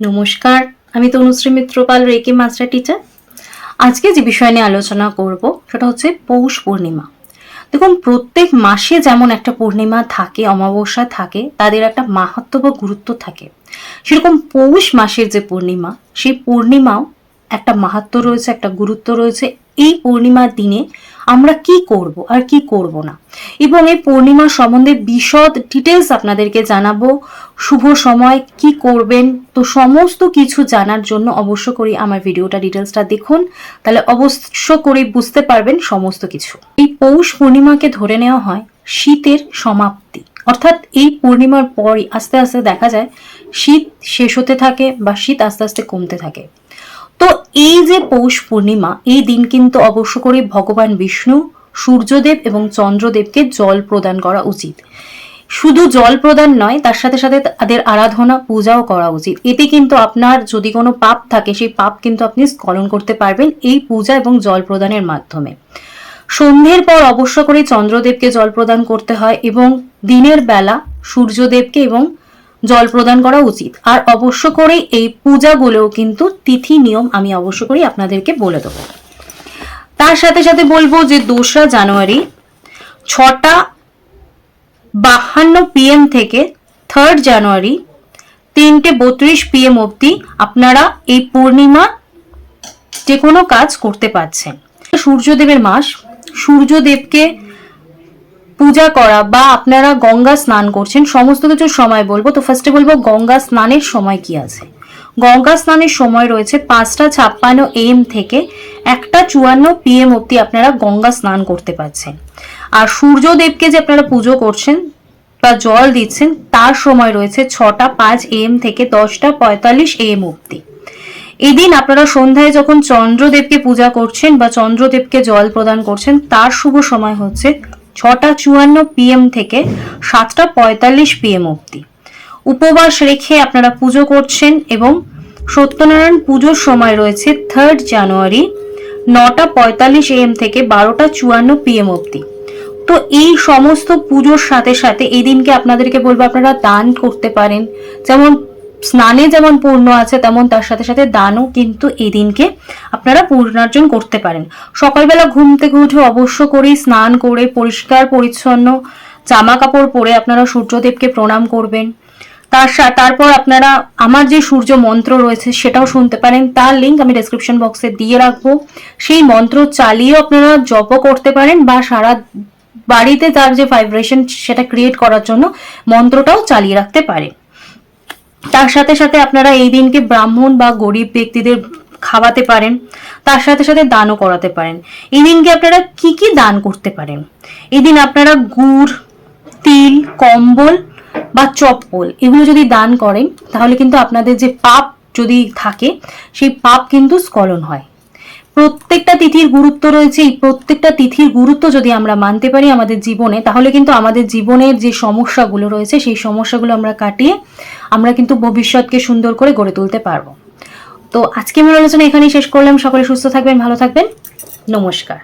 নমস্কার, আমি Tanushree Mitrapal reiki master teacher. আজকে যে বিষয় নিয়ে আলোচনা করব, সেটা হচ্ছে পৌষ পূর্ণিমা। দেখুন, প্রত্যেক মাসে যেমন একটা পূর্ণিমা থাকে, অমাবস্যা থাকে, তাদের একটা মাহাত্ম বা গুরুত্ব থাকে। সেরকম পৌষ মাসের যে পূর্ণিমা, সেই পূর্ণিমাও একটা মাহাত্ম রয়েছে, একটা গুরুত্ব রয়েছে। এই পূর্ণিমার দিনে আমরা কি করব আর কি করব না। এবং এই পূর্ণিমা সম্বন্ধে বিশদ ডিটেলস আপনাদেরকে জানাব। শুভ সময়, কি করবেন? তো সমস্ত কিছু জানার জন্য অবশ্য করি আমার ভিডিওটা ডিটেলসটা দেখুন। তাহলে অবশ্য করে বুঝতে পারবেন সমস্ত কিছু। এই পৌষ পূর্ণিমাকে ধরে নেওয়া হয় শীতের সমাপ্তি। অর্থাৎ এই পূর্ণিমার পরই আস্তে আস্তে দেখা যায় শীত শেষ হতে থাকে বা শীত আস্তে আস্তে কমতে থাকে। এই যে পৌষ পূর্ণিমা, এই দিন কিন্তু অবশ্য করে ভগবান বিষ্ণু, সূর্যদেব এবং চন্দ্রদেবকে জল প্রদান করা উচিত। শুধু জল প্রদান নয়, তার সাথে সাথে তাদের আরাধনা, পূজাও করা উচিত। এতে কিন্তু আপনার যদি কোনো পাপ থাকে, সেই পাপ কিন্তু আপনি স্খলন করতে পারবেন এই পূজা এবং জল প্রদানের মাধ্যমে। সন্ধ্যের পর অবশ্য করে চন্দ্রদেবকে জল প্রদান করতে হয় এবং দিনের বেলা সূর্যদেবকে এবং জল প্রদান করা উচিত। আর অবশ্য করে এই পূজাগুলোও কিন্তু তিথি নিয়ম আমি অবশ্য করেই আপনাদেরকে বলে দেবো। তার সাথে সাথে বলব যে দোসরা জানুয়ারি ছটা বাহান্ন পিএম থেকে থার্ড জানুয়ারি তিনটে বত্রিশ পিএম অবধি আপনারা এই পূর্ণিমা যে কোনো কাজ করতে পারছেন। সূর্যদেবের মাস, সূর্যদেবকে পূজা করা বা আপনারা গঙ্গা স্নান করছেন, সমস্ত কিছুর সময় বলব। তো ফার্স্টে বলব, গঙ্গা স্নানের সময় কি আছে? গঙ্গা স্নানের সময় রয়েছে পাঁচটা ছাপ্পান্ন এম থেকে একটা চুয়ান্ন পিএম অবধি আপনারা গঙ্গা স্নান করতে পারছেন। আর সূর্যদেবকে যে আপনারা পুজো করছেন বা জল দিচ্ছেন, তার সময় রয়েছে ছটা পাঁচ এম থেকে দশটা পঁয়তাল্লিশ এম অবধি। এদিন আপনারা সন্ধ্যায় যখন চন্দ্রদেবকে পূজা করছেন বা চন্দ্রদেবকে জল প্রদান করছেন, তার শুভ সময় হচ্ছে ছটা চুয়ান্ন পিএম থেকে সাতটা পঁয়তাল্লিশ পিএম অবধি। উপবাস রেখে আপনারা পুজো করছেন এবং সত্যনারায়ণ পুজোর সময় রয়েছে থার্ড জানুয়ারি নটা পঁয়তাল্লিশ এম থেকে বারোটা চুয়ান্ন পিএম অবধি। তো এই সমস্ত পুজোর সাথে সাথে এই দিনকে আপনাদেরকে বলব, আপনারা দান করতে পারেন। যেমন স্নানে যেমন পূর্ণ আছে, তেমন তার সাথে সাথে দানও কিন্তু এই দিনকে আপনারা পূর্ণার্জন করতে পারেন। সকালবেলা ঘুম থেকে উঠে অবশ্য করেই স্নান করে পরিষ্কার, পরিচ্ছন্ন জামা কাপড় পরে আপনারা সূর্যদেবকে প্রণাম করবেন। তার তারপর আপনারা, আমার যে সূর্য মন্ত্র রয়েছে সেটাও শুনতে পারেন। তার লিঙ্ক আমি ডেসক্রিপশন বক্সে দিয়ে রাখব। সেই মন্ত্র চালিয়েও আপনারা জপ করতে পারেন বা সারা বাড়িতে তার যে ভাইব্রেশন সেটা ক্রিয়েট করার জন্য মন্ত্রটাও চালিয়ে রাখতে পারেন তার সাথে সাথে আপনারা এই দিনকে ব্রাহ্মণ বা গরিব ব্যক্তিদের খাওয়াতে পারেন, তার সাথে সাথে দানও করাতে পারেন। এই দিনকে আপনারা কি কি দান করতে পারেন? এই দিন আপনারা গুড়, তিল, কম্বল বা চপ্পল এগুলো যদি দান করেন, তাহলে কিন্তু আপনাদের যে পাপ যদি থাকে, সেই পাপ কিন্তু স্খলন হয়। প্রত্যেকটা তিথির গুরুত্ব রয়েছে। এই প্রত্যেকটা তিথির গুরুত্ব যদি আমরা মানতে পারি আমাদের জীবনে, তাহলে কিন্তু আমাদের জীবনের যে সমস্যাগুলো রয়েছে, সেই সমস্যাগুলো আমরা কাটিয়ে আমরা কিন্তু ভবিষ্যৎকে সুন্দর করে গড়ে তুলতে পারব। তো আজকে আমার আলোচনা এখানেই শেষ করলাম। সকলে সুস্থ থাকবেন, ভালো থাকবেন। নমস্কার।